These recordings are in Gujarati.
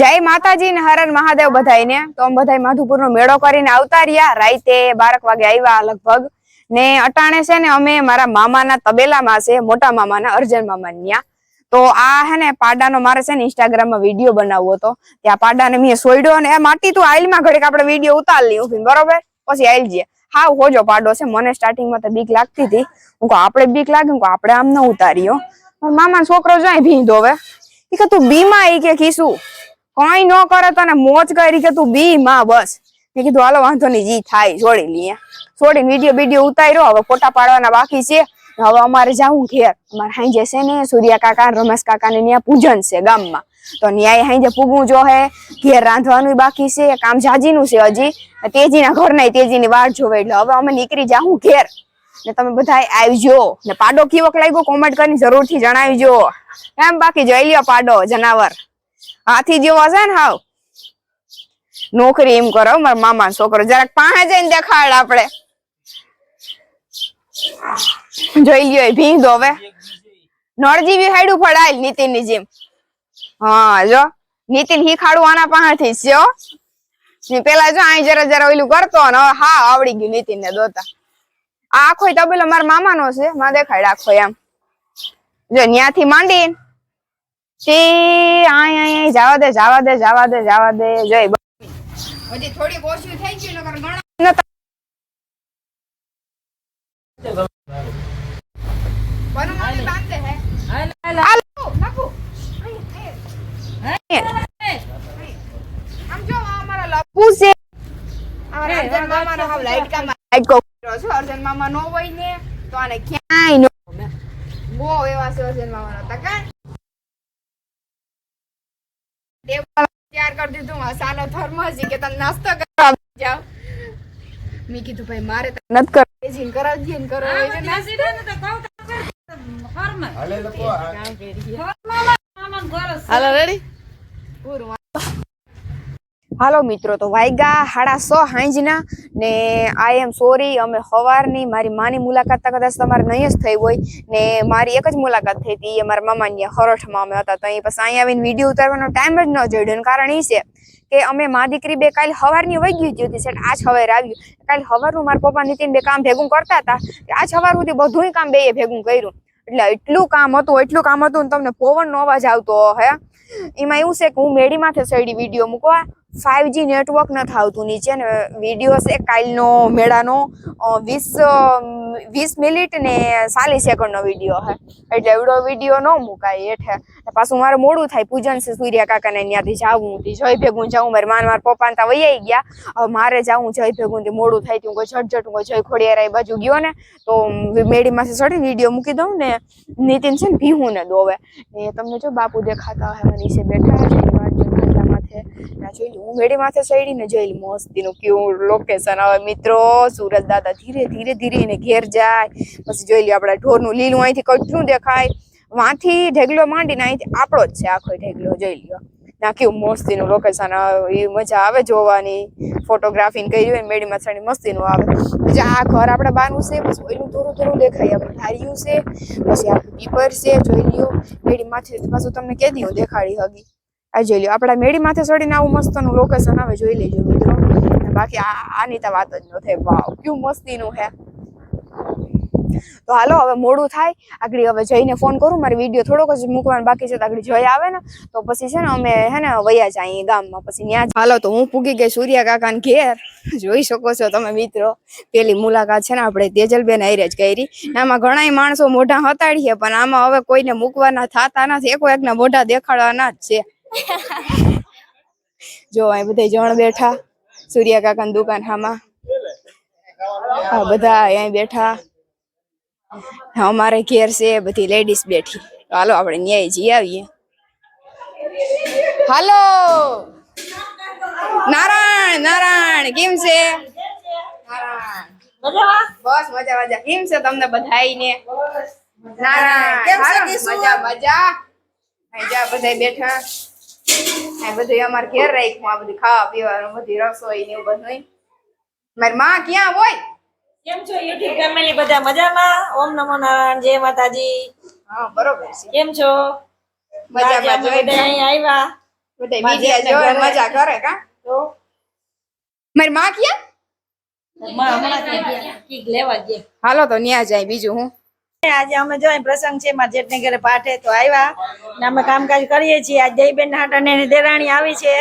જય માતાજી ને હરણ મહાદેવ બધાયને. તો અમે બધા માધુપુર નો મેળો કરીને આવતા રહ્યા. રાતે બારક વાગે આવ્યા લગભગ. ને અટાણે છે ને અમે મારા મામાના તબેલામાં છે, મોટા મામાના, અર્જન મામા ન્યા. તો આ હે ને પાડાનો મારે છે ને ઇન્સ્ટાગ્રામમાં વીડિયો બનાવવો હતો. ત્યાં પાડાને મેં સોયડો અને માટી તું આઈલમાં ઘડીક આપણે વીડિયો ઉતાર લઈ ઉભીને, બરોબર? પછી આઈલ જઈએ. હા હોજો પાડો છે, મને સ્ટાર્ટિંગમાં તો બીક લાગતી હતી. હું કહું, આપણે બીક લાગે હું આપણે આમ ન ઉતારીયો મામા છોકરો જાય ભીંધો હવે. એ કે તું બીમાં ઈ કે કીશું કઈ ન કરે તને મોજ કરી કે તું બી માં બસ. મેં કીધું, હાલો, વાંધો નહીં, જી, થાય, છોડી લઈએ છોડીને વીડિયો વીડિયો ઉતાર્યો, હવે ફોટા પાડવાના બાકી છે. હવે અમારે જવું ઘેર. અમારે હાંજે છે ને સૂર્યા કાકા રમેશ કાકા ને ત્યાં પૂજન છે ગામમાં. તો ન્યાય હાંજે પૂગવું જો હે. ઘેર રાંધવાનું બાકી છે, કામ જાજીનું છે હજી. તેજીના ઘર નહીં તેજીની વાટ જોવે, એટલે હવે અમે નીકળી જાઉં ઘેર. ને તમે બધા આવજો. ને પાડો કેવો લાગ્યો કોમેન્ટ કરીને જરૂરથી જણાવજો. એમ બાકી જોઈ લ્યો પાડો, જનાવર. હાથી જેવો છે ને હાવ. નોકરી એમ કરો, મારા મામા છોકરો. જરાક પાસે જઈને દેખાડ આપણે. જોઈ લ્યો ભીંગ દો હવે. નળજી બી હાડું ફળાયેલ નીતિનની જેમ. હા, જો. નીતિન હીખાડું આના પાસેથી છે. પેલા જો અહીં જરા જરા ઓલું કરતો ને હા, આવડી ગયું નીતિન ને દોતા. આ આખો તબેલો મારા મામા નો છે. માં દેખાડ આખો એમ. જો ન્યાથી માંડી તે આય આય દે જવા દે જવા દે જવા જોઈ હજી થોડી ઓછી થઈ ગઈ નકર મામા નો હોય ને તો આને ક્યાંય નો. બહુ એવા છે અર્જન મામા નો કાંઈ ટેબલ તૈયાર કરી દીધું. મસાલો થર્મસ કે તમે નાસ્તો કરવા જાવ મેં કીધું ભાઈ મારે તો નથી કરો જીન કરાવજે ને કરો એટલે નાસ્તો હાલે રેડી પૂરું હાલો મિત્રો, તો વાયગા હાડા સો હાંજના ને આઈ એમ સોરી અમે સવારની મારી માની મુલાકાત કદાચ તમારે નહીં જ થઈ હોય. ને મારી એક જ મુલાકાત થઈ હતી, એ મારા મામાની હરોઠમાં અમે હતા. તો અહીં પછી અહીંયા આવીને વીડિયો ઉતારવાનો ટાઈમ જ ન જોડ્યો કારણ એ છે કે અમે મા દીકરી બે કાલે સવારની વહી ગયું હતી. સેટ આજ સવારે આવ્યું. કાલે સવારનું મારા પપ્પા નીતિન બે કામ ભેગું કરતા હતા. આજ સવાર સુધી બધુંય કામ બે ભેગું કર્યું. એટલે એટલું કામ હતું, એટલું કામ હતું તમને પવનનો અવાજ આવતો હે. એમાં એવું છે કે હું મેળી માથે સડી વીડિયો મૂકવા ફાઈવજી નેટવર્ક નથી આવતું નીચે ને વીડિયો છે કાલનો મેળાનો વીસ વીસ મિનિટ ને ચાલીસ સેકન્ડનો વીડિયો હે. એટલે એવડો વીડિયો ન મુકાય હેઠે. પાછું મારે મોડું થાય. પૂજન છે સૂર્યા કાકાને ત્યાંથી જાવું. હતી જય ભેગું જાઉં. મારે માન, મારા પપ્પા ત્યાં વૈયાઈ ગયા. મારે જાવું જય ભેગું થી મોડું થાય. તું કોઈ ઝટ હું જય ખોડિયારા એ બાજુ ગયો ને, તો મેડીમાંથી ચડી વીડિયો મૂકી દઉં ને, નીતિન છે ને ભીહું ને દોવે. ને તમને જો બાપુ દેખાતા હોય નીચે બેઠા છે માથે ના જોઈ હું મેળી માથે ચડીને જોઈ મસ્તીનું કેવું લોકેશન હવે મિત્રો, સુરત દાદા ધીરે ધીરે ધીરે એને ઘેર જાય. પછી જોઈ લ્યો આપણા ઢોરનું લીલું અહીંથી કેટલું દેખાય. વાંથી ઢેગલો માંડીને અહીંથી આપણો જ છે આખો ઢેગલો, જોઈ લ્યો. ના, કેવું મસ્તીનું લોકેશન એ મજા આવે જોવાની. ફોટોગ્રાફી કરી હોય મેળી માથાની મસ્તીનું આવે. પછી આ ઘર આપણે બાનું છે, પછી ઓઈલું થોડું થોડું દેખાય. આપણે ધાર્યું છે, પછી આપણું પીપર છે, જોઈ લ્યો. મેડી માછી પાછું તમને કેદી હું દેખાડી હગી. આ જોઈ લો આપણા મેળી માથે ચડીને આવું મસ્તનું લોકેશન આવે, જોઈ લેજો મિત્રો. બાકી આની તો વાત જ ન થાય. વાવ, કેવું મસ્તીનું હે. તો હાલો, હવે મોડું થાય. આગળ હવે જઈને ફોન કરું, મારે વીડિયો થોડોક જ મૂકવાનો બાકી છે, તો આગળ જોઈ આવે ને. તો પછી છે ને અમે હે ને વયા જાય ગામમાં. પછી ત્યાં હાલો, તો હું પૂગી ગઈ સૂર્યા કાકાને ઘેર. જોઈ શકો છો તમે મિત્રો. પેલી મુલાકાત છે ને આપણે તેજલબેન હારે જ કરી. આમાં ઘણાય માણસો મોઢા હતાડીએ પણ આમાં હવે કોઈને મૂકવાના થતા નથી. એકો એકના મોઢા દેખાડવાના જ છે. જો અહીં બધા જણ બેઠા સૂર્યા કાકાની દુકાન હામાં. આ બધા અહીં બેઠા. અમારે ઘેર છે બધી લેડીઝ બેઠી. હાલો આપણે ન્યાય જઈ આવીએ. હાલો! નારાયણ નારાયણ કેમ છે? નારાયણ બસ મજા મજા. કેમ છે તમને બધાયને? નારાયણ કેમ છે હાલો, મજા મજા. બધા બેઠા. આ બધું અમારે ઘેર રાખ્યું આ બધું ખાવા પીવાનું બધી રસોઈ ને એવું બધું મારી માં ક્યાં હોય? કેમ છો યુટ્યુબ ફેમિલી બધા મજામાં? ઓમ નમો નારાયણ જય માતાજી. હા બરોબર છે. કેમ છો? મજામાં જો બધા અહીંયા આવ્યા. બધા મીડિયા જેઠને મજા કરે કા? તો? મારી માં ક્યાં? માં હમણાં કંઈક- કંઈક લેવા ગયા. હાલો તો ન્યા જાય બીજું હું. આજે અમે જો પ્રસંગ છે મારા જેઠને ઘરે પાઠે તો આવ્યા ને અમે કામકાજ કરીએ છીએ. આજ દહીબેન ના હાટાને દેરાણી આવી છે.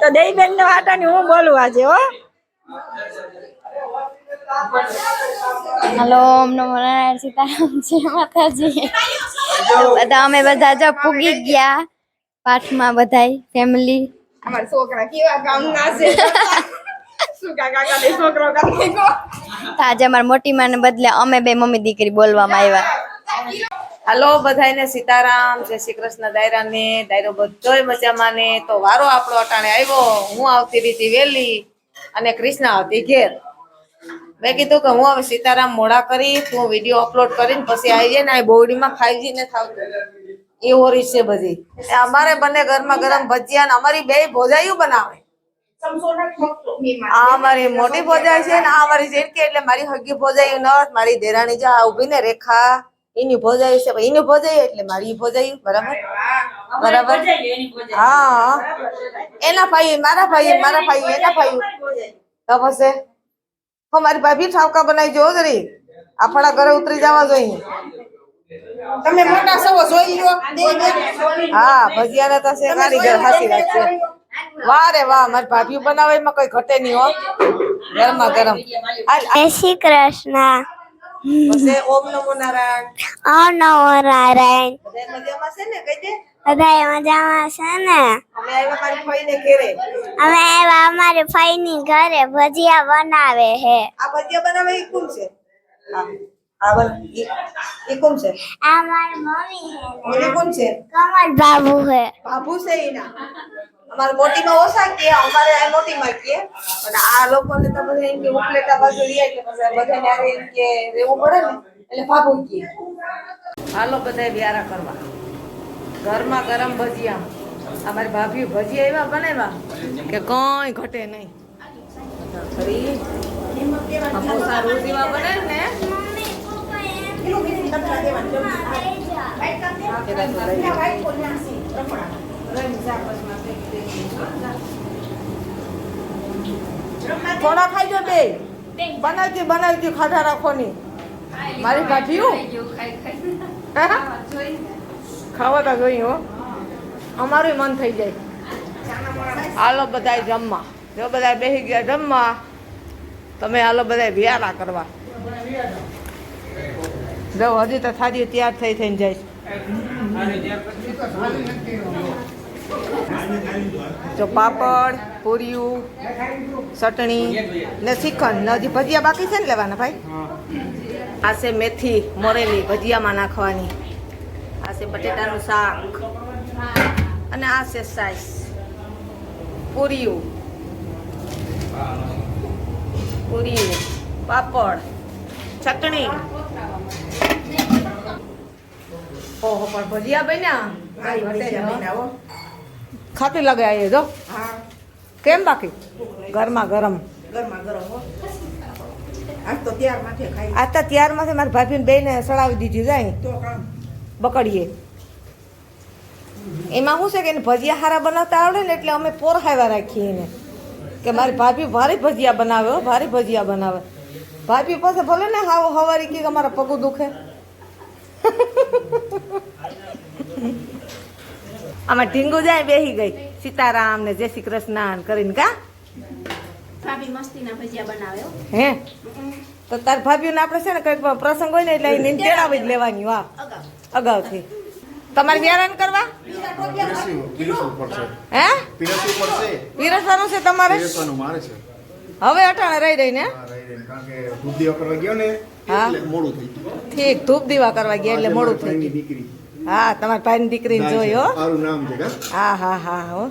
તો દહીબેન ના હાટાની હું બોલું આજે હો? હલો નારાયણ સીતારામ જય માતાજી. બધા અમે બધા જો પૂગી ગયા પાઠમાં બધાય ફેમિલી અમારા છોકરા કેવા કામના છે. આજે અમારા મોટી માને બદલે અમે બે મમ્મી દીકરી બોલવામાં આવ્યા. હાલો બધાને સીતારામ જય શ્રી કૃષ્ણ દાયરાને દાયરો બધોય મજામાં ને. તો વારો આપણો અટાણે આવ્યો. હું આવતી રીતી વેલી અને કૃષ્ણ આવતી ઘેર. મેં કીધું કે હું હવે સીતારામ મોડા કરી હું વીડિયો અપલોડ કરીને પછી આવી જાય ને. આ બોવડીમાં ફાઈવજી ને થાવતું. એવો રીત છે બધી. અમારે બંને ગરમા ગરમ ભજીયા ને અમારી બે ભોજાયું બનાવે. આ અમારી મોટી ભોજાઈ છે ને આ અમારી જેટકી એટલે મારી હગી ભોજાયું ન મારી દેરાણી જો આ ઊભી ને રેખા એની ભોજાઈ છે. એની ભોજાઈ એટલે મારી ભોજાઈ બરાબર? બરાબર? હા. એના ભાઈ મારા ભાઈ મારા ભાઈ એના ભાઈ તો પછી? હો મારી ભાભી ઠાવકા બનાવી જો જરી. આપણા ઘરે ઉતરી જવા જોઈએ. તમે મોટા સવો જોઈ લો હા ભજીયા તો છે કારીગર હાસી વાત છે વાહ રે વાહ મારી ભાભી બનાવે એમાં કઈ ઘટે નહીં હો. ગરમા ગરમ. જય શ્રી કૃષ્ણ. પછી ઓમ નમો નારાયણ. ઓ નમો નારાયણ. બધા મજામાં છે ને કહી દે. બધા મજામાં છે ને? અમે આવ્યા મારી ભાઈને ઘેરે. અમે આવ્યા અમારી ફઈની ઘરે ભજીયા બનાવે છે. આ ભજીયા બનાવે ઈ કોણ છે? આ આ બન ઈ ઈ કોણ છે? આ મારી મમ્મી છે ઓલી કોણ છે? કમલ બાબુ છે. બાબુ છે એના. અમારે મોટીમાં ઓછા કે અમારે આ મોટીમાં કે. પણ આ લોકોને તો બધા એમ કે ઉપલેટા બાજુ લઈ એટલે પછી બધાને આરે એમ કે રહેવું પડે ને એટલે બાબુ કે. હાલો બધાય વ્યારા કરવા. ઘરમાં ગરમ ભજીયા અમારી ભાભી ભજીયા એવા બનાવ્યા? કે કઈ ઘટે નહીં. ખરી સમોસા રોજ એવા બને ને? થોડા ખાઈ જો બે. બનાવતી બનાવતી ખાધા રાખો ની મારી ભાભી ખાવા તો જોઈએ હો. અમારું મન થઈ જાય. હાલો બધાય જમવા. જો બધા બેસી ગયા જમવા. તમે હાલો બધા વિયારા કરવા. જો હજી તો થાદી તૈયાર થઈ થઈને જાય જો પાપડ પૂરિયું ચટણી ને શ્રીખંડ હજી ભજીયા બાકી છે ને લેવાના ભાઈ? આ છે મેથી મોરેલી, ભજીયામાં નાખવાની. આ છે બટેટાનું શાક. અને આ છે સાઈસ. પૂરિયું પૂરિયું પાપડ, ચટણી. ઓહો પણ ભજીયા બન્યા? ખાતી લાગે આ જો. કેમ બાકી? ગરમા. ગરમ ગરમા ગરમ આજ તો ત્યાર માથે મારી ભાભીને બેને સડાવી દીધી જાય બકડીએ. એમાં શું છે કે એને ભજીયા હારા બનાવતા આવડે ને એટલે અમે પોરહાવા રાખીએ એને. કે મારી ભાભી ભારે ભજીયા બનાવે હો ભારે ભજીયા બનાવે. ભાભી પાસે ભલે ને હાવ હવારી કે અમારા પગું દુખે. આમાં ઢીંગુ જાય બેહી ગઈ. સીતારામ ને જય શ્રી કૃષ્ણ કરીને કા? ભાભી મસ્તીના ભજીયા બનાવે હે. તો તાર ભાભીઓને આપણે છે ને કંઈક પ્રસંગ હોય ને એટલે એને તેડાવી જ લેવાની વાહ. અગાઉથી. તમારે વ્યારાન કરવા? હે? પીરસવાનું છે તમારે? પીરસવાનું મારે છે. હવે અટાણે રહી રહીને? રહી. કારણ કે ગયો ને હા. મોડું થઈ ગયું. ઠીક ધૂપ દીવા કરવા ગયા એટલે મોડું મારા થઈ ગયું. દીકરી. હા તમારા ભાઈની દીકરીને જોઈ હો. મારું નામ છે હા? હા હા હો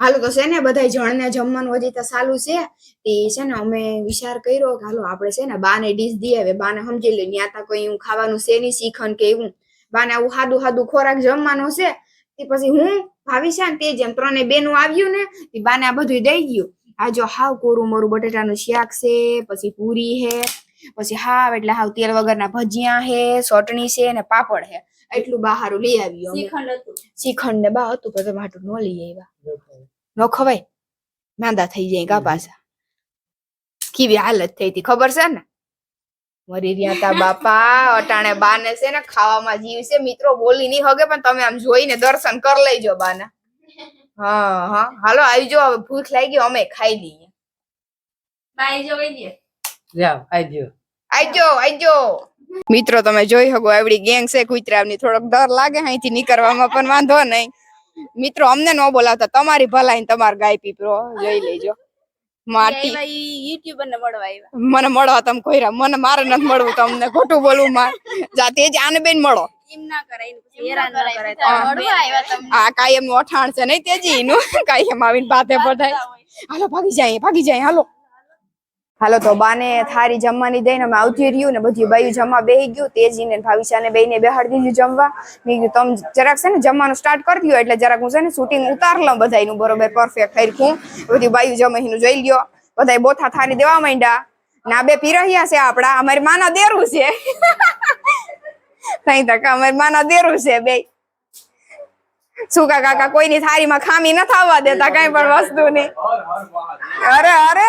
હાલો તો છે ને બધા જણને જમવાનું હજી તો ચાલુ છે. તે છે ને અમે વિચાર કર્યો કે હાલો આપણે છે ને બાને ડીશ દઈએ હવે બાને સમજી લે ત્યાં તા કોઈ ખાવાનું છે નહીં શીખન કે એવું. બાને આવું સાદું હાદું ખોરાક જમવાનો છે. તે પછી હું ભાવી છે ને તે જેમ ત્રણે બેનું આવ્યું ને તે બાને આ બધું દઈ ગયું. આ જો હાવ કોરું મોરું બટેટાનું શાક છે પછી પૂરી છે પછી હાવ એટલે હાવ તેલ વગરના ભજીયા હે ચટણી છે ને પાપડ હે. એટલું બહારું લઈ આવ્યું હતું. શ્રીખંડ ને બા હતું પણ તમે હાટું ન લઈ આવ્યા ન ખવાય. માંદા થઈ જાય કા પાછા. કેવી હાલત થઈ હતી ખબર છે ને? મરી રહ્યા તા બાપા અટાણે બાને છે ને ખાવામાં જીવ છે. મિત્રો બોલી નહીં હગે પણ તમે આમ જોઈને દર્શન કરી લેજો બાના. હા હા. હાલો આવી જો હવે ભૂખ લાગી અમે ખાઈ લઈએ. જાઓ આવજો આજો આજો મિત્રો તમે જોઈ શકો આવડી ગેંગ છે કુતરાની થોડોક ડર લાગે અહીંથી નીકળવામાં પણ વાંધો નહીં. મિત્રો અમને ન બોલાવતા તમારી ભલાઈ તમાર ગાય પીપરો જોઈ લેજો. માટી. યુટ્યુબર ને મળવા આવ્યા મને મળવા તમે કોઈરા મને મારે નથી મળવું તમને ખોટું બોલવું માર. જાતે જ આને બેન મળો. એમ ના કરાય પછી હેરાન ના કરાય. તો મળવા આવ્યા તમને. આ કાયમનું અઠાણ છે નહીં તેજી? નું કાયમ આવીને બાતે પટાય હાલો ભાગી જાય ભાગી જાય હાલો. હાલો તો બાને થારી જમવાની દઈને અમે આવતી રહ્યું ને બધી બાયું જમવા બેહી ગયું. તેજી ને ભાવિશાને બેને બેહાડી દીધું જમવા. મેં કીધું, તમે જરાક છે ને જમવાનું સ્ટાર્ટ કરી દો એટલે જરાક હું છે ને શૂટિંગ ઉતાર લઉં બધાનું બરોબર પરફેક્ટ હરખું બધી બાયું જમે જોઈ લ્યો. બધા બોથા થારી દેવા માંડ્યા. ના, બે પી રહ્યા છે આપડા. અમારી માના દેરું છે. કઈ તક અમારી માના દેરું છે બે. સુકા કાકા કોઈની થારીમાં ખામી ન થવા દેતા કઈ પણ વસ્તુ ની અરે અરે.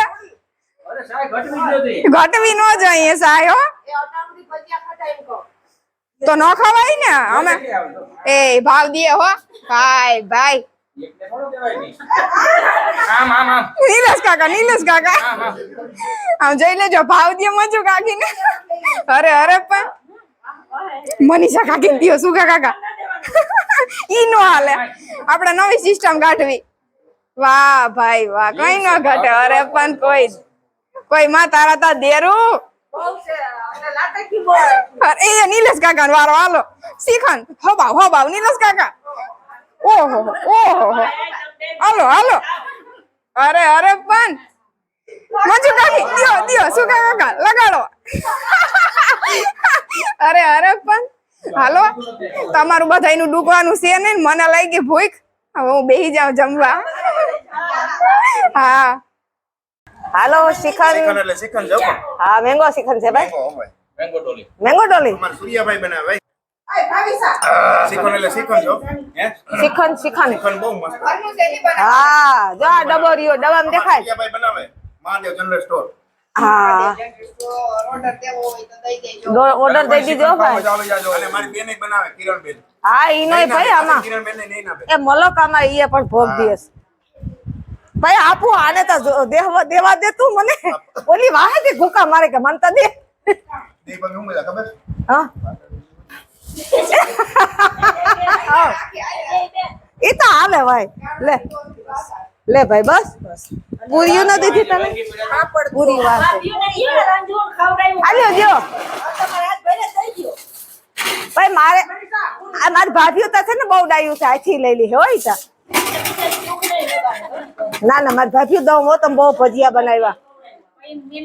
ઘટવી ન જોઈએ સાયો તો ન ખવાય ને અમે એ ભાવ દે હો. ભાઈ ભાઈ. નીલેશ કાકા નીલેશ કાકા. આમ જોઈ લેજો ભાવ દે મજુ કાકી ને અરે અરે પણ મનીષા કાકી દિયો સુકા કાકા? ઈ નો હાલે. આપણે નવી સિસ્ટમ ગાંઠવી વાહ ભાઈ વાહ. કઈ ન ઘટે. અરે પણ કોઈ કોઈ માં તારા તા દેરું? અરે એ નીલેશ કાકા વારો હાલો. શીખન હો હબાવ નીલેશ કાકા. ઓહો ઓહો હાલો હાલો. અરે અરે પણ. મંજુ કાકી દિયો દિયો શું કાકા? લગાડો. અરે અરે પણ. હાલો. તમારું બધાયનું ડૂકવાનું છે ને મને લાગી ભૂખ. હવે હું બેહી જાઉં જમવા. હા. હાલો શિખર. એટલે શિખર જો હા મેંગો શિખર છે ભાઈ. Mango dolly. Mango dolly. અમાર સૂર્યાભાઈ બનાવે ભાઈ. હે? ઓર્ડર દઈ દીધો ભાઈ. ઈ નહીં ભાઈ આમાં. એ મલક આમાં પણ ભોગ દિવસ. ભાઈ આપું આને તો દેવા દેવા દે તું મને. ઓલી વાહે થી ભૂકા મારે કે મન તો દે ઈ તો હાલે ભાઈ. લે. લે ભાઈ બસ. પૂરીઓ નથી દીધી તમે પૂરી વાત. આવ્યો જો. ભાઈ મારે આ મારી ભાભીઓ તો છે ને બહુ ડાયું છે આથી લઈ લી હોય તા. ના ના મારી ભાભી દઉં હો તમે બહુ ભજીયા બનાવ્યા.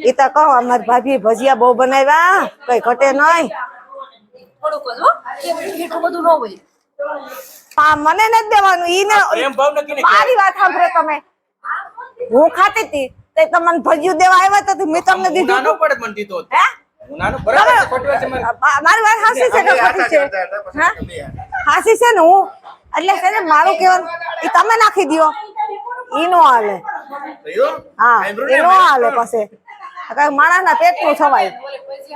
એ તો કહો અમારી ભાભી ભજીયા બહુ બનાવ્યા કઈ ઘટે નહીં હા. મને નથી દેવાનું ઈ ને મારી વાત સાંભળો તમે. હું ખાતી હતી તે તમને ભજીયું દેવા આવ્યા તો મેં તમને દીધું નાનો પડે મને દીધો હે? હું નાનો બરાબર છે, ખોટી વાત મારી. વાત હાસી છે હાસી છે? ને હું? એટલે છે ને મારું કેવાનું ઈ તમે નાખી દ્યો. ઈ નો હાલે. હા એ નો હાલે પછી. કઈ માણસ ના પેટનું થવાય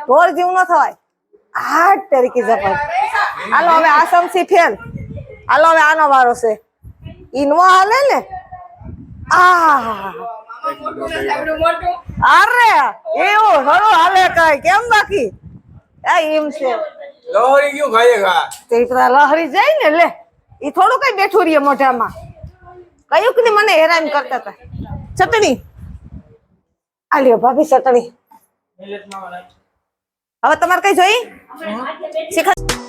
ઢોર જીવ નો થવાય હાટ તરીકે જપાય હાલો હવે આસમસી સમસી ફેલ. હાલો હવે આનો વારો છે. ઈ નો હાલે ને? આ. અરે એવું હળું હાલે કઈ. કેમ બાકી? આ એમ છે. લહરી ગયું ખાઈએ ખા. તે પેલા લહરી જાય ને લે. ઈ થોડું કઈ બેઠું રહીએ મોઢામાં. કયું કે મને હેરાન કરતા હતા? ચટણી? આલ્યો ભાભી ચટણી. હવે તમારે કઈ જોઈ? શીખા